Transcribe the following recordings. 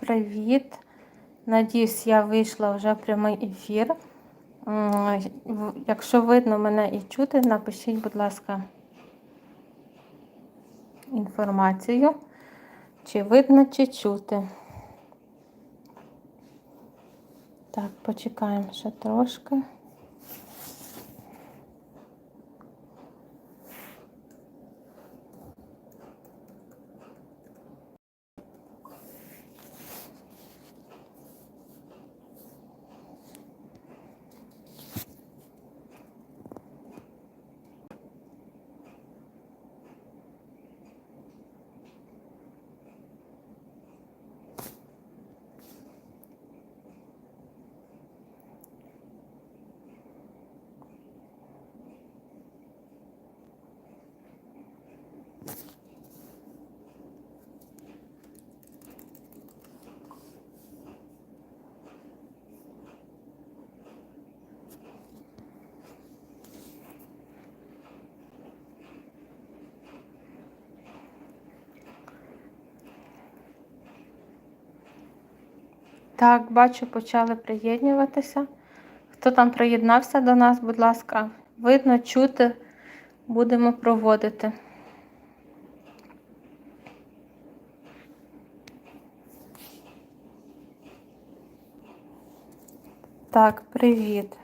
привіт! Надіюсь, я вийшла вже в прямий ефір. Якщо видно мене і чути, напишіть, будь ласка, інформацію, чи видно, чи чути. Так, почекаємо ще трошки. Так, бачу, почали приєднуватися. Хто там приєднався до нас, будь ласка, видно, чути, будемо проводити. Так, привіт.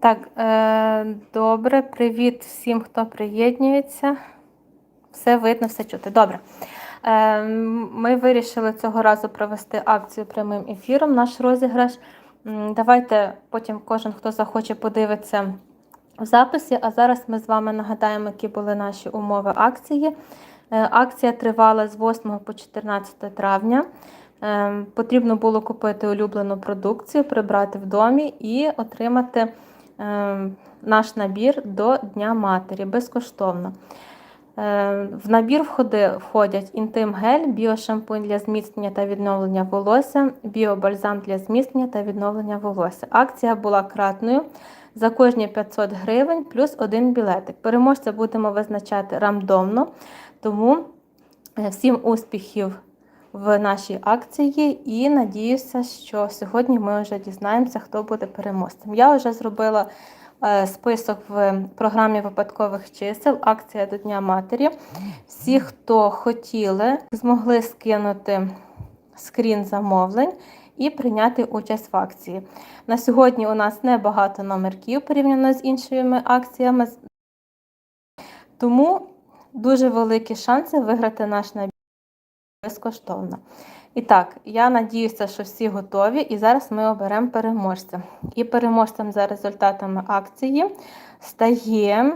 Так, е, добре, привіт всім, хто приєднується. Все видно, все чути. Добре. Е, Ми вирішили цього разу провести акцію прямим ефіром, наш розіграш. Давайте потім кожен, хто захоче, подивиться в записі. А зараз ми з вами нагадаємо, які були наші умови акції. Е, Акція тривала з 8 по 14 травня. Е, Потрібно було купити улюблену продукцію, прибрати в домі і отримати е, наш набір до Дня Матері безкоштовно. Е, В набір входи- входять інтим-гель, біошампунь для зміцнення та відновлення волосся, біобальзам для зміцнення та відновлення волосся. Акція була кратною за кожні 500 гривень плюс один білетик. Переможця будемо визначати рандомно, тому е, всім успіхів в нашій акції і надіюся, що сьогодні ми вже дізнаємося, хто буде переможцем. Я вже зробила список в програмі випадкових чисел, акція до Дня Матері. Всі, хто хотіли, змогли скинути скрін замовлень і прийняти участь в акції. На сьогодні у нас небагато номерків порівняно з іншими акціями, тому дуже великі шанси виграти наш набір безкоштовно. І так, я надіюся, що всі готові, і зараз ми оберемо переможця. І переможцем за результатами акції стає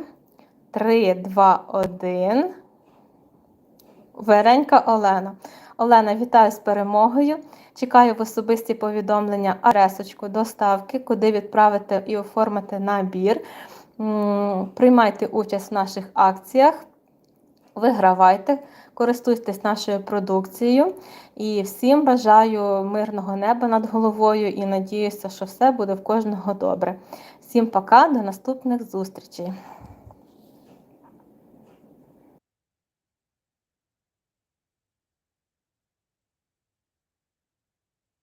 3, 2, 1. Веренька Олена. Олена, вітаю з перемогою. Чекаю в особисті повідомлення адресочку доставки, куди відправити і оформити набір. Приймайте участь в наших акціях, вигравайте, користуйтесь нашою продукцією. І всім бажаю мирного неба над головою і надіюся, що все буде в кожного добре. Всім пока, до наступних зустрічей!